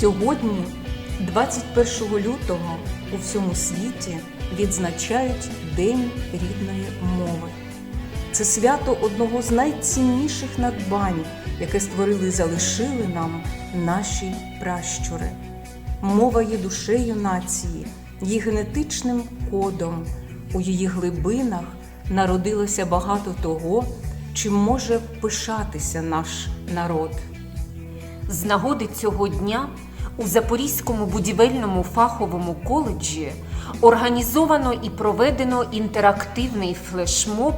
Сьогодні, 21 лютого, у всьому світі відзначають День рідної мови. Це свято одного з найцінніших надбань, яке створили і залишили нам наші пращури. Мова є душею нації, її генетичним кодом. У її глибинах народилося багато того, чим може пишатися наш народ. З нагоди цього дня у Запорізькому будівельному фаховому коледжі організовано і проведено інтерактивний флешмоб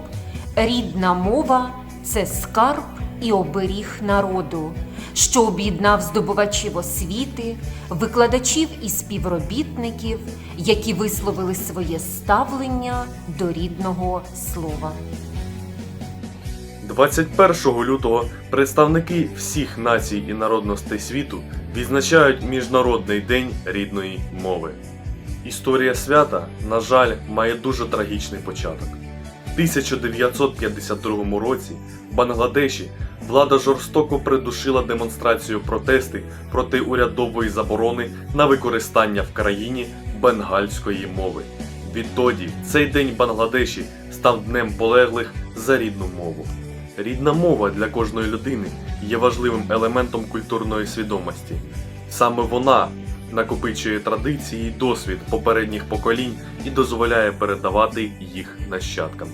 Рідна мова це скарб і оберіг народу, що об'єднав здобувачів освіти, викладачів і співробітників, які висловили своє ставлення до рідного слова. 21 лютого представники всіх націй і народностей світу відзначають Міжнародний день рідної мови. Історія свята, на жаль, має дуже трагічний початок. В 1952 році в Бангладеші влада жорстоко придушила демонстрацію протести проти урядової заборони на використання в країні бенгальської мови. Відтоді цей день Бангладеші став днем полеглих за рідну мову. Рідна мова для кожної людини є важливим елементом культурної свідомості. Саме вона накопичує традиції і досвід попередніх поколінь і дозволяє передавати їх нащадкам.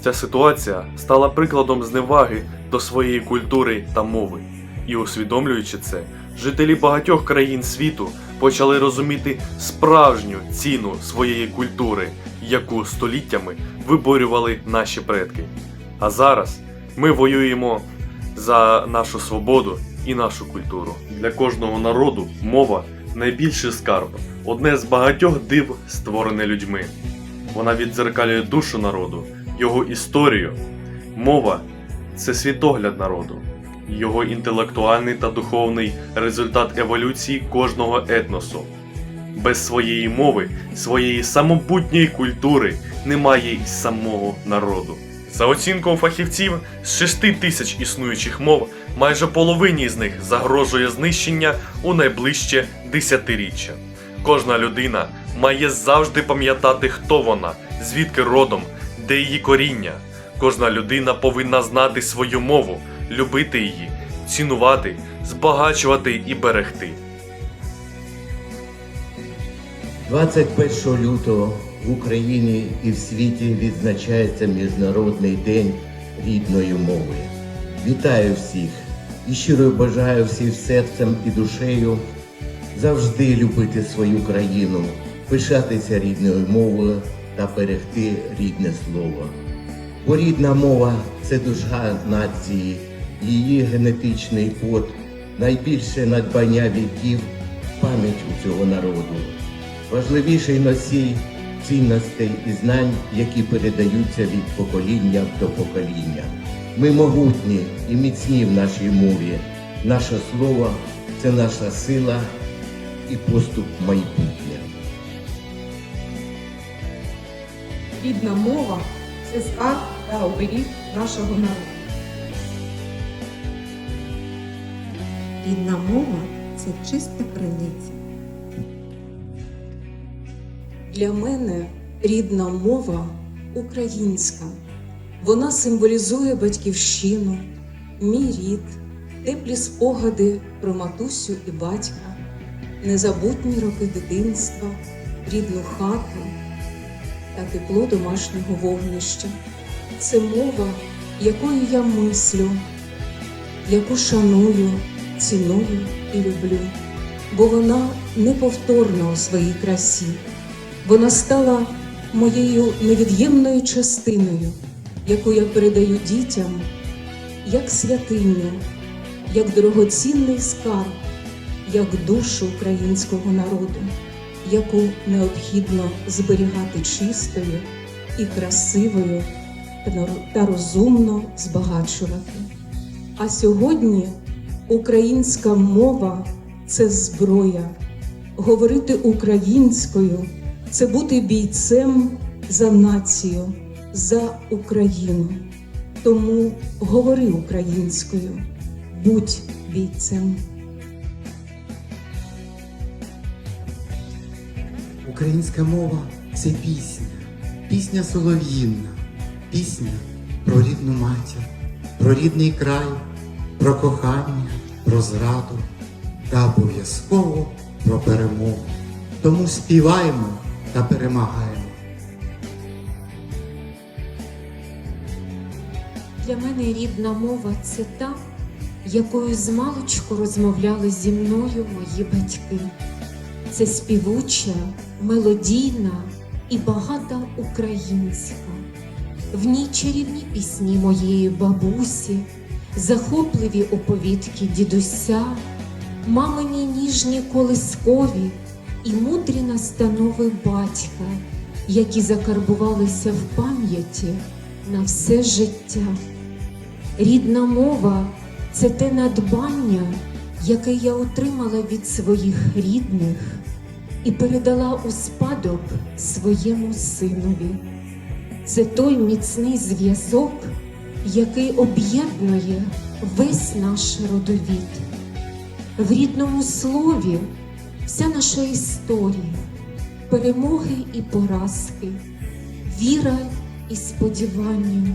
Ця ситуація стала прикладом зневаги до своєї культури та мови. І усвідомлюючи це, жителі багатьох країн світу почали розуміти справжню ціну своєї культури, яку століттями виборювали наші предки. А зараз ми воюємо за нашу свободу і нашу культуру. Для кожного народу мова найбільший скарб, одне з багатьох див, створене людьми. Вона віддзеркалює душу народу, його історію. Мова це світогляд народу, його інтелектуальний та духовний результат еволюції кожного етносу. Без своєї мови, своєї самобутньої культури немає й самого народу. За оцінкою фахівців, з 6 тисяч існуючих мов, майже половині з них загрожує знищення у найближче десятиріччя. Кожна людина має завжди пам'ятати, хто вона, звідки родом, де її коріння. Кожна людина повинна знати свою мову, любити її, цінувати, збагачувати і берегти. 21 лютого в Україні і в світі відзначається Міжнародний день рідної мови. Вітаю всіх і щиро бажаю всім серцем і душею завжди любити свою країну, пишатися рідною мовою та берегти рідне слово. Бо рідна мова це душа нації, її генетичний код, найбільше надбання віків, пам'ять у цього народу важливіший носій цінностей і знань, які передаються від покоління до покоління. Ми могутні і міцні в нашій мові. Наше слово це наша сила і поступ майбутнє. Рідна мова це скарб та оберіг нашого народу. Рідна мова це чиста криниця. Для мене рідна мова українська. Вона символізує батьківщину, мій рід, теплі спогади про матусю і батька, незабутні роки дитинства, рідну хату та тепло домашнього вогнища. Це мова, якою я мислю, яку шаную, ціную і люблю, бо вона неповторна у своїй красі. Вона стала моєю невід'ємною частиною, яку я передаю дітям як святиню, як дорогоцінний скарб, як душу українського народу, яку необхідно зберігати чистою і красивою та розумно збагачувати. А сьогодні українська мова це зброя. Говорити українською це бути бійцем за націю, за Україну. Тому говори українською, будь бійцем. Українська мова це пісня, пісня солов'їнна, пісня про рідну матір, про рідний край, про кохання, про зраду та обов'язково про перемогу. Тому співаємо та перемагаємо. Для мене рідна мова це та, якою з маличку розмовляли зі мною мої батьки. Це співуча, мелодійна і багата українська. В ній чарівні пісні моєї бабусі, захопливі оповідки дідуся, мамині ніжні колискові і мудрі настанови батька, які закарбувалися в пам'яті на все життя. Рідна мова це те надбання, яке я отримала від своїх рідних і передала у спадок своєму синові. Це той міцний зв'язок, який об'єднує весь наш родовід. В рідному слові вся наша історія, перемоги і поразки, віра і сподівання.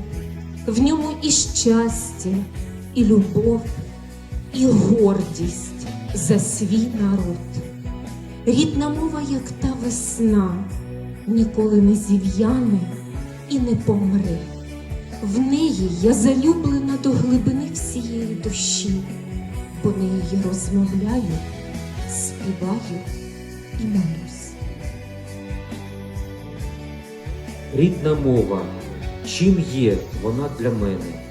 В ньому і щастя, і любов, і гордість за свій народ. Рідна мова, як та весна, ніколи не зів'яне і не помре. В неї я залюблена до глибини всієї душі, бо нею я розмовляю, співаю і молюсь. Рідна мова, чим є вона для мене?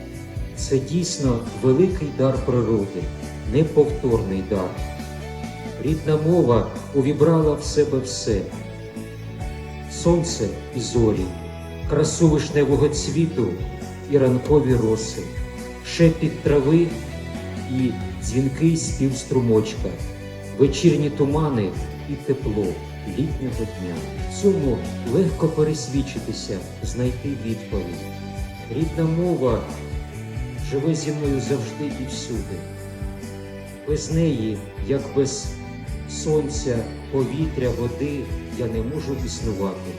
Це дійсно великий дар природи, неповторний дар. Рідна мова увібрала в себе все: сонце і зорі, красу вишневого цвіту і ранкові роси, шепіт трави і дзвінкий спів струмочка, вечірні тумани і тепло літнього дня. Цьому легко пересвідчитися, знайти відповідь. Рідна мова живе зі мною завжди і всюди. Без неї, як без сонця, повітря, води, я не можу існувати.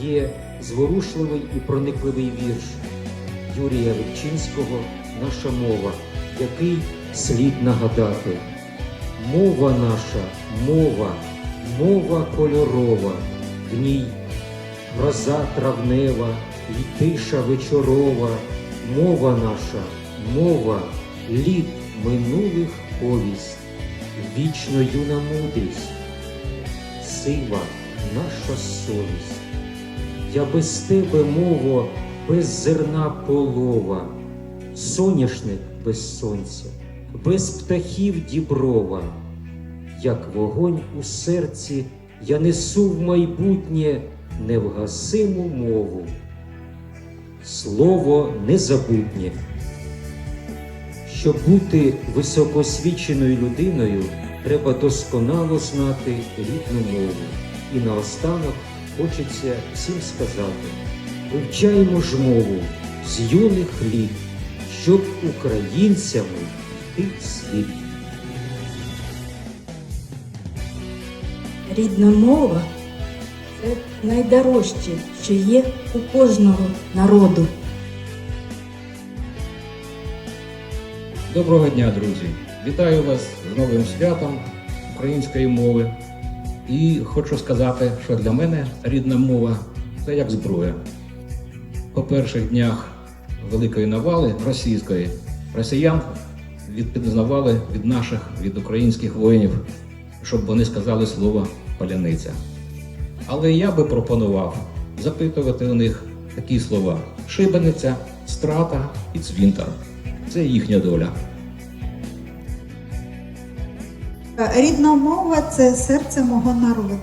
Є зворушливий і проникливий вірш Юрія Рибчинського Наша мова, який слід нагадати. Мова наша, мова, мова кольорова, в ній гроза травнева і тиша вечорова, мова наша, мова, літ минулих повість, вічно юна мудрість, сива наша совість. Я без тебе, мово, без зерна полова, соняшник без сонця, без птахів діброва, як вогонь у серці, я несу в майбутнє невгасиму мову. Слово незабутнє. Щоб бути високоосвіченою людиною, треба досконало знати рідну мову. І наостанок хочеться всім сказати: вивчаємо ж мову з юних літ, щоб українцями світ. Рідна мова це найдорожче, що є у кожного народу. Доброго дня, друзі! Вітаю вас з новим святом української мови. І хочу сказати, що для мене рідна мова це як зброя. По перших днях великої навали російської росіян відпізнавали від наших, від українських воїнів, щоб вони сказали слово паляниця. Але я би пропонував запитувати у них такі слова: шибениця, страта і цвінтар. Це їхня доля. Рідна мова це серце мого народу.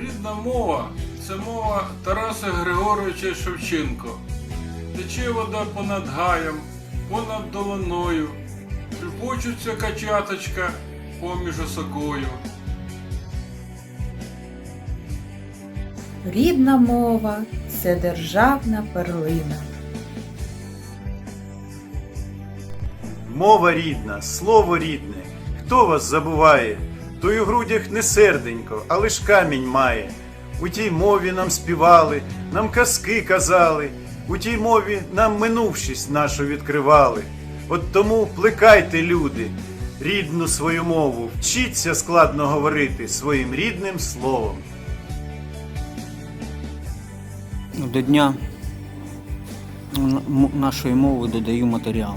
Рідна мова це мова Тараса Григоровича Шевченко. Тече вода понад гаєм, понад долоною, Шепочуться качаточка поміж осокою. Рідна мова це державна перлина. Мова рідна, слово рідне, хто вас забуває? той у грудях не серденько, а лиш камінь має. У тій мові нам співали, нам казки казали, у тій мові нам минувшість нашу відкривали. От тому плекайте, люди, рідну свою мову, вчіться складно говорити своїм рідним словом. До дня нашої мови додаю матеріал.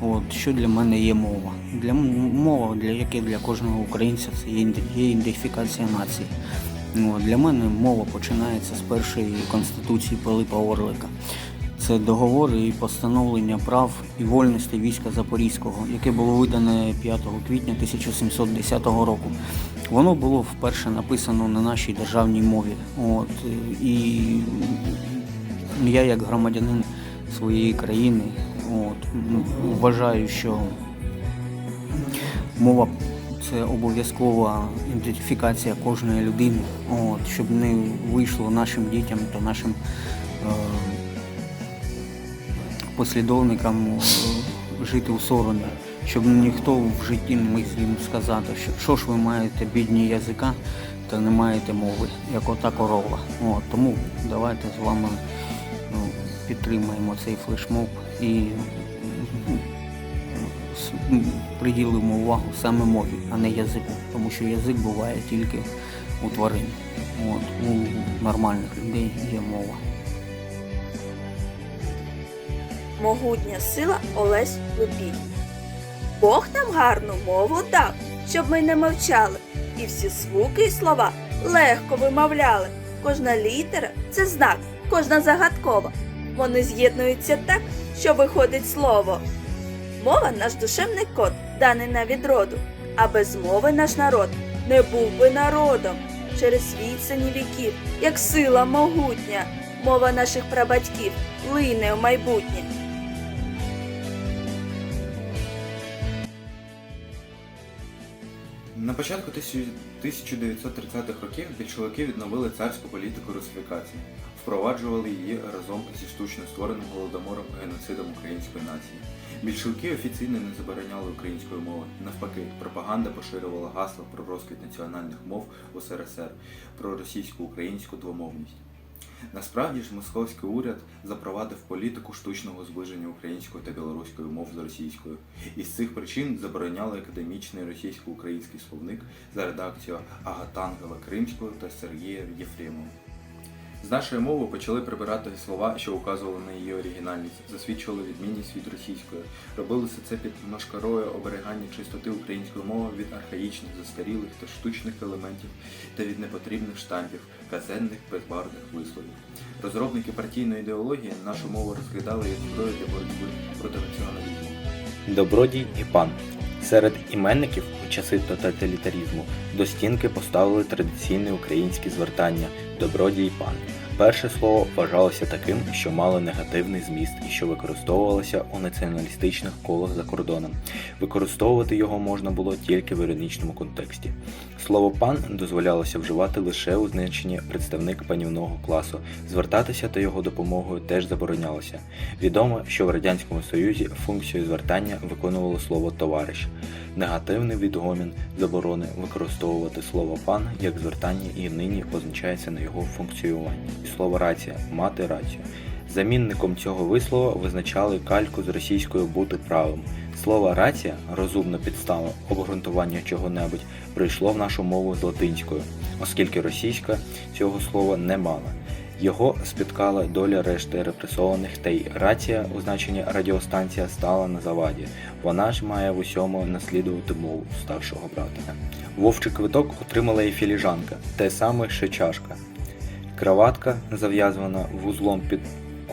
От, що для мене є мова? Для мова, для як і для кожного українця, це є, ідентифікація нації. Для мене мова починається з першої конституції Пилипа Орлика. Це договори і постановлення прав і вольностей війська Запорізького, яке було видане 5 квітня 1710 року. Воно було вперше написано на нашій державній мові. От, і я, як громадянин своєї країни, от, вважаю, що мова це обов'язкова ідентифікація кожної людини, от, щоб не вийшло нашим дітям та нашим е, послідовникам е, жити у соромі, щоб ніхто в житті не міг їм сказати, що, що ж ви маєте бідні язика та не маєте мови, як ота корова. От, тому давайте з вами ну, підтримаємо цей флешмоб і приділимо увагу саме мові, а не язику, тому що язик буває тільки у тварин. От, у нормальних людей є мова. Могутня сила Олесь Лупій. Бог нам гарну мову дав, щоб ми не мовчали, і всі звуки і слова легко вимовляли. Кожна літера це знак, кожна загадкова. Вони з'єднуються так, що виходить слово. Мова наш душевний код, даний на відроду, а без мови наш народ не був би народом. Через відстані віків, як сила могутня, мова наших прабатьків лине в майбутнє. На початку 1930-х років більшовики відновили царську політику русифікації, впроваджували її разом зі штучно створеним голодомором геноцидом української нації. Більшовики офіційно не забороняли української мови. Навпаки, пропаганда поширювала гасла про розквіт національних мов у СРСР, про російсько-українську двомовність. Насправді ж московський уряд запровадив політику штучного зближення української та білоруської мов з російською. Із цих причин забороняли академічний російсько-український словник за редакцією Агатангела Кримського та Сергія Єфремова. З нашої мови почали прибирати слова, що указували на її оригінальність, засвідчували відмінність від російської. Робилося це під машкарою оберігання чистоти української мови від архаїчних, застарілих та штучних елементів та від непотрібних штампів, казенних, безбарвних висловів. Розробники партійної ідеології нашу мову розглядали як зброю для боротьби проти націоналізму. Добродій і пан. Серед іменників у часи тоталітарізму до стінки поставили традиційне українське звертання добродій пан. Перше слово вважалося таким, що мало негативний зміст і що використовувалося у націоналістичних колах за кордоном. Використовувати його можна було тільки в іронічному контексті. Слово пан дозволялося вживати лише у значенні представник панівного класу. Звертатися та його допомогою теж заборонялося. Відомо, що в Радянському Союзі функцію звертання виконувало слово товариш. Негативний відгомін заборони використовувати слово пан як звертання і нині позначається на його функціюванні. І слово рація мати рацію. Замінником цього вислова визначали кальку з російською бути правим. Слово рація розумна підстава обґрунтування чого-небудь прийшло в нашу мову з латинською, оскільки російська цього слова не мала. Його спіткала доля решти репресованих, та й рація у значенні радіостанція стала на заваді. Вона ж має в усьому наслідувати мову старшого брата. Вовчий квиток отримала і філіжанка, те саме, що чашка. Краватка зав'язана вузлом під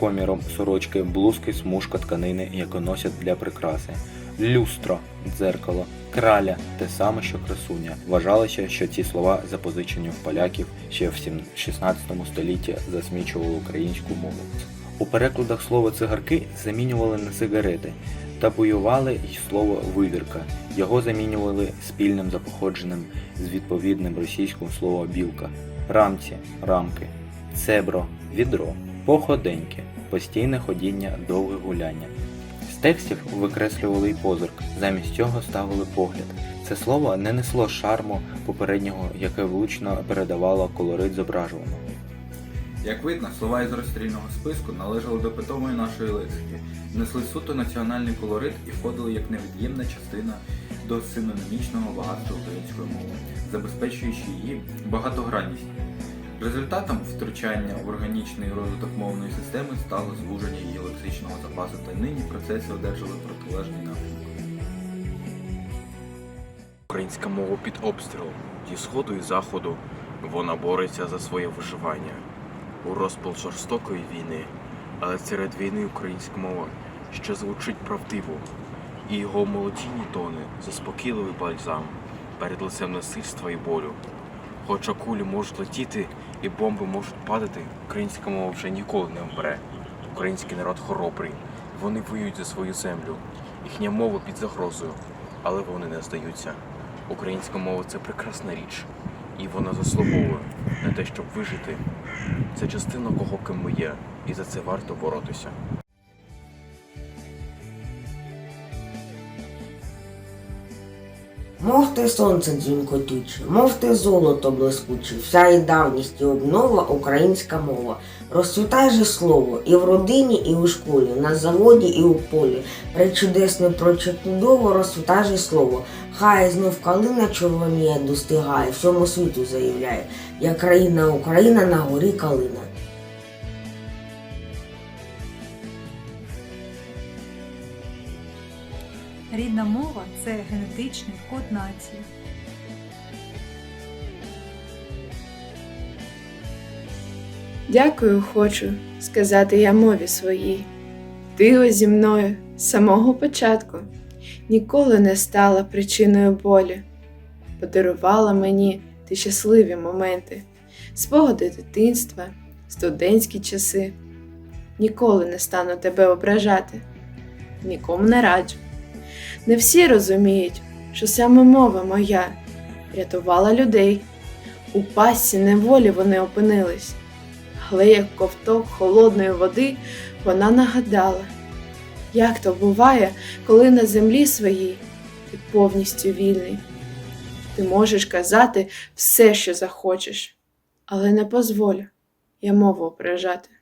коміром сорочки, блузки, смужка тканини, яку носять для прикраси. Люстро, дзеркало, краля те саме, що красуня. Вважалося, що ці слова запозичені в поляків ще в 16 столітті засмічували українську мову. У перекладах слово цигарки замінювали на сигарети, табуювали й слово вивірка. Його замінювали спільним за походженням з відповідним російським слово білка, рамці, рамки, цебро, відро, походеньки, постійне ходіння, довге гуляння. Текстів викреслювали й позирк, замість цього ставили погляд. Це слово не несло шарму попереднього, яке влучно передавало колорит зображуваного. Як видно, слова із розстрільного списку належали до питомої нашої лексики, несли суто національний колорит і входили як невід'ємна частина до синонімічного багатства української мови, забезпечуючи її багатогранність. Результатом втручання в органічний розвиток мовної системи стало звуження її лексичного запасу, та нині процеси одержали протилежний напрямок. Українська мова під обстрілом зі сходу і заходу. Вона бореться за своє виживання у розпал жорстокої війни, але серед війни українська мова ще звучить правдиво, і його молодійні тони заспокійливий бальзам перед лицем насильства і болю. Хоча кулі можуть летіти і бомби можуть падати, українська мова вже ніколи не вмре. Український народ хоробрий, вони воюють за свою землю. Їхня мова під загрозою, але вони не здаються. Українська мова це прекрасна річ, і вона заслуговує на те, щоб вижити. Це частина кого ким ми є, і за це варто боротися. Мов ти сонце дзвінкотюче, мов ти золото блискуче, вся і давність і обнова українська мова. Розцвітай же слово і в родині, і у школі, на заводі, і у полі. Пречудесне прочудово розцвітай же слово. Хай знов калина червоніє, достигає, всьому світу заявляє. Я країна Україна на горі калина. Рідна мова це генетичний код нації. Дякую, хочу сказати я мові своїй. Ти зі мною з самого початку ніколи не стала причиною болі. Подарувала мені ти щасливі моменти, спогади дитинства, студентські часи. Ніколи не стану тебе ображати, нікому не раджу. Не всі розуміють, що саме мова моя рятувала людей. У пастці неволі вони опинились, але як ковток холодної води вона нагадала, як то буває, коли на землі своїй ти повністю вільний. Ти можеш казати все, що захочеш, але не позволю я мову ображати. –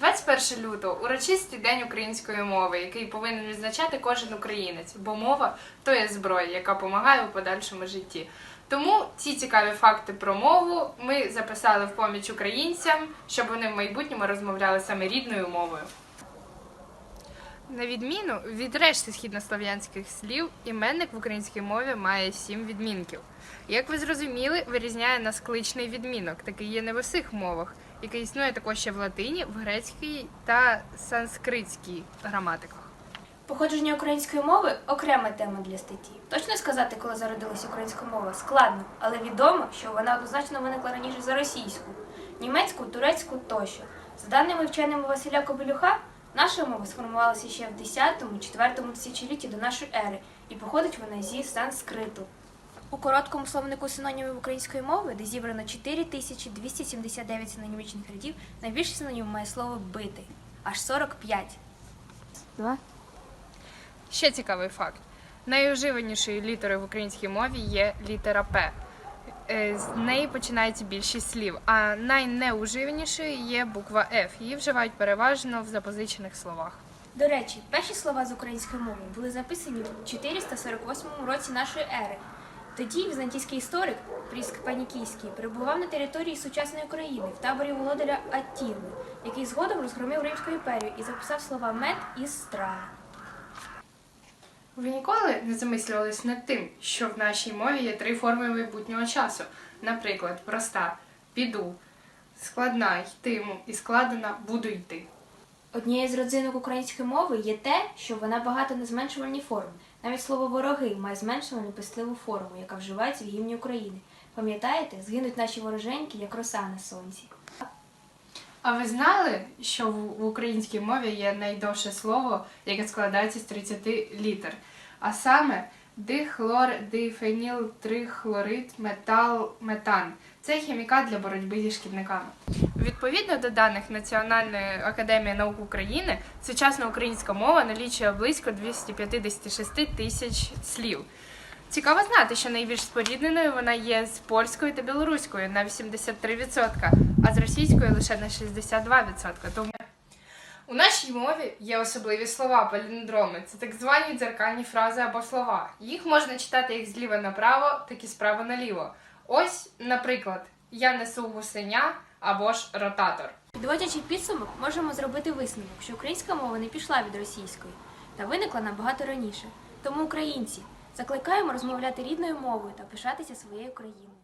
21 лютого урочистий день української мови, який повинен відзначати кожен українець, бо мова то є зброя, яка допомагає у подальшому житті. Тому ці цікаві факти про мову ми записали в поміч українцям, щоб вони в майбутньому розмовляли саме рідною мовою. На відміну від решти східнослов'янських слів, іменник в українській мові має сім відмінків. Як ви зрозуміли, вирізняє нас кличний відмінок, такий є не в усіх мовах, який існує також ще в латині, в грецькій та санскритській граматиках. Походження української мови окрема тема для статті. Точно сказати, коли зародилася українська мова, складно, але відомо, що вона однозначно виникла раніше за російську, німецьку, турецьку тощо. За даними вченими Василя Кобилюха, наша мова сформувалася ще в 10-4 тисячолітті до нашої ери і походить вона зі санскриту. У короткому словнику синонімів української мови, де зібрано 4279 синонімічних рядів, найбільше синонім має слово бити аж 45. Два. Ще цікавий факт. Найуживанішою літерою в українській мові є літера П. Е, З неї починається більшість слів, а найнеуживанішою є буква Ф. Її вживають переважно в запозичених словах. До речі, перші слова з української мови були записані в 448 році нашої ери. Тоді візантійський історик Пріск Панікійський перебував на території сучасної України в таборі володаря Аттіли, який згодом розгромив Римську імперію і записав слова мед і страга. Ви ніколи не замислювались над тим, що в нашій мові є три форми майбутнього часу. Наприклад, проста піду, складна йтиму і складена буду йти. Однією з родзинок української мови є те, що вона багата на зменшувальні форми. Навіть слово вороги має зменшувальну пестливу форму, яка вживається в гімні України. Пам'ятаєте, згинуть наші вороженьки, як роса на сонці. А ви знали, що в українській мові є найдовше слово, яке складається з 30 літер? А саме дихлор, дифеніл, трихлорид, метал, метан. Це хімікат для боротьби зі шкідниками. Відповідно до даних Національної академії наук України, сучасна українська мова налічує близько 256 тисяч слів. Цікаво знати, що найбільш спорідненою вона є з польською та білоруською на 83%, а з російською лише на 62%. Тому у нашій мові є особливі слова, паліндроми. Це так звані дзеркальні фрази або слова. Їх можна читати як зліва направо, так і справа наліво. Ось, наприклад, я несу гусеня або ж ротатор. Підводячи підсумок, можемо зробити висновок, що українська мова не пішла від російської та виникла набагато раніше. Тому українці закликаємо розмовляти рідною мовою та пишатися своєю країною.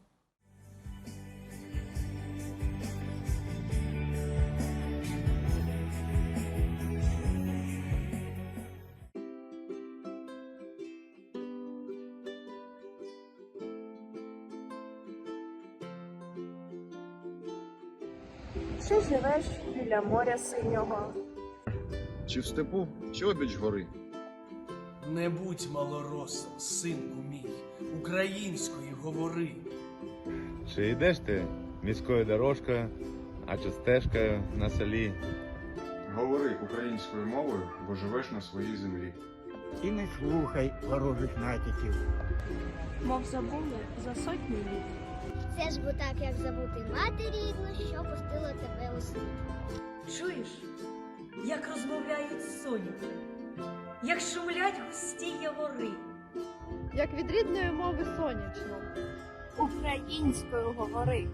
Біля моря синього? Чи в степу, чи обіч гори? Не будь малоросом, синку мій, українською говори. Чи йдеш ти міською дорожкою, а чи стежкою на селі? Говори українською мовою, бо живеш на своїй землі. І не слухай ворожих натяків. Мов забули за сотні літ. Це ж бо так, як забути мати рідну, що пустила тебе у світ. Чуєш, як розмовляють соняки, як шумлять густі явори. Як від рідної мови сонячно. Українською говори.